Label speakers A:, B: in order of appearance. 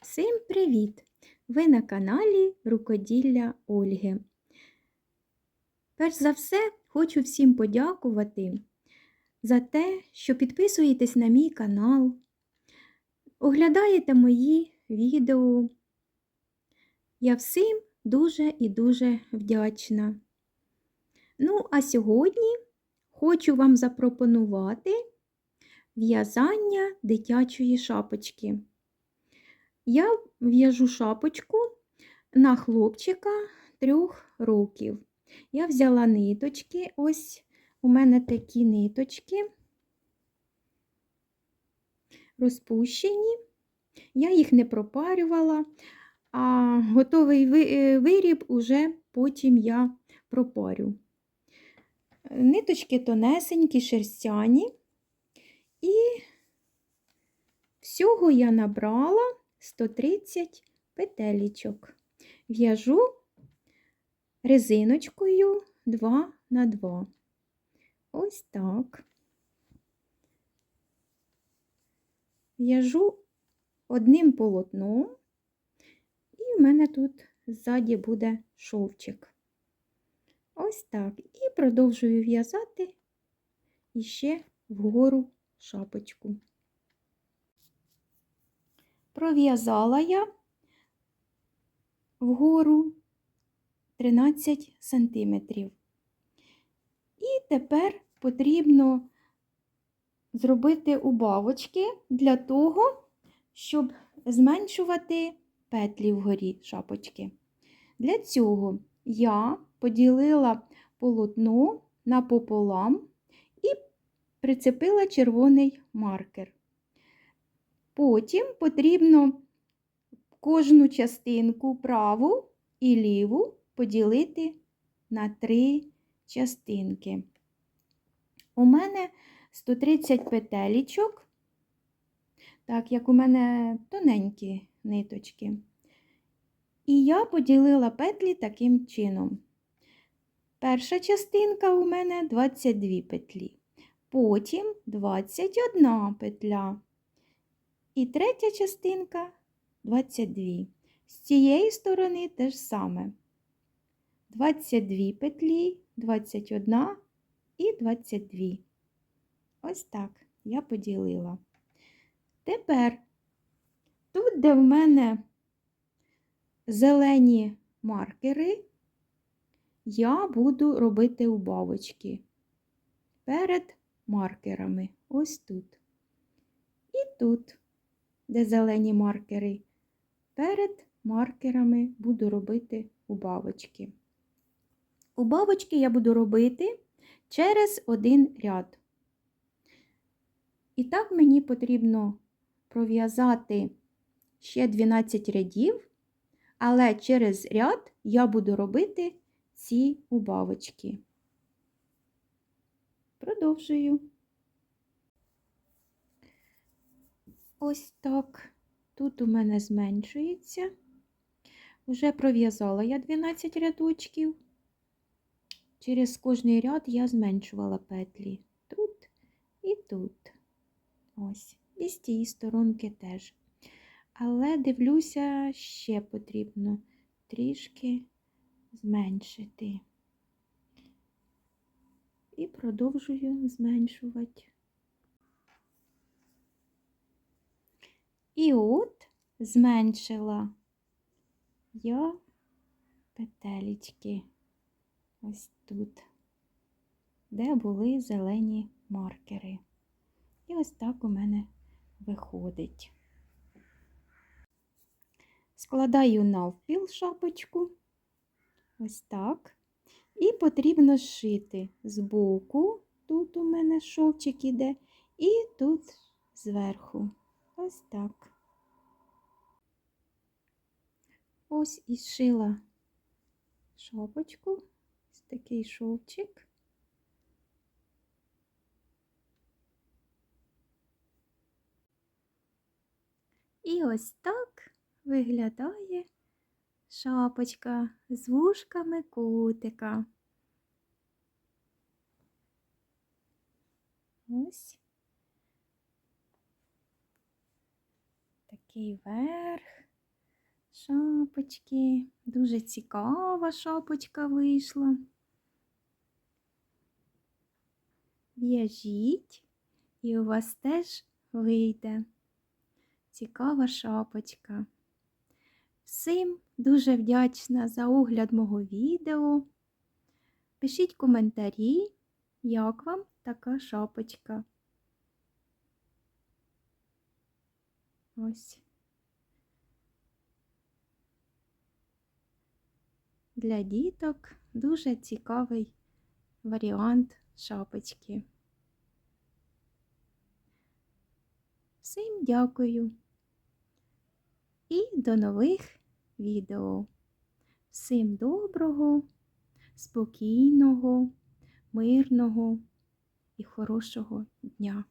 A: Всім привіт! Ви на каналі Рукоділля Ольги. Перш за все, хочу всім подякувати за те, що підписуєтесь на мій канал, оглядаєте мої відео. Я всім дуже і дуже вдячна. Ну, а сьогодні хочу вам запропонувати в'язання дитячої шапочки. Я в'яжу шапочку на хлопчика трьох років. Я взяла ниточки, ось у мене такі ниточки розпущені. Я їх не пропарювала, а готовий виріб уже потім я пропарю. Ниточки тонесенькі, шерстяні, і всього я набрала 130 петелечок. В'яжу резиночкою 2 на 2. Ось так. В'яжу одним полотном, і в мене тут ззаді буде шовчик. Ось так. І продовжую в'язати іще вгору шапочку. Пров'язала я вгору 13 сантиметрів. І тепер потрібно зробити убавочки для того, щоб зменшувати петлі вгорі шапочки. Для цього я поділила полотно напополам і прицепила червоний маркер. Потім потрібно кожну частинку праву і ліву поділити на три частинки. У мене 130 петелічок, так як у мене тоненькі ниточки. І я поділила петлі таким чином. Перша частинка у мене 22 петлі, потім 21 петля. І третя частинка 22. З цієї сторони те ж саме. 22 петлі, 21 і 22. Ось так я поділила. Тепер, тут, де в мене зелені маркери, я буду робити убавочки перед маркерами. Ось тут. І тут де зелені маркери. Перед маркерами буду робити убавочки. Убавочки я буду робити через один ряд. І так мені потрібно пров'язати ще 12 рядів, але через ряд я буду робити ці убавочки. Продовжую. Ось так. Тут у мене зменшується. Вже пров'язала я 12 рядочків. Через кожний ряд я зменшувала петлі тут і тут. Ось. І з тієї сторонки теж. Але дивлюся, ще потрібно трішки зменшити. І продовжую зменшувати. І от зменшила я петелечки ось тут, де були зелені маркери. І ось так у мене виходить. Складаю навпіл шапочку, ось так. І потрібно зшити збоку, тут у мене шовчик іде, і тут зверху. Ось так. Ось і зшила шапочку, ось такий шовчик. І ось так виглядає шапочка з вушками котика. Ось такий верх. Шапочки. Дуже цікава шапочка вийшла. В'яжіть, і у вас теж вийде цікава шапочка. Всім дуже вдячна за огляд мого відео. Пишіть коментарі, як вам така шапочка. Ось. Для діток дуже цікавий варіант шапочки. Всім дякую і до нових відео. Всім доброго, спокійного, мирного і хорошого дня!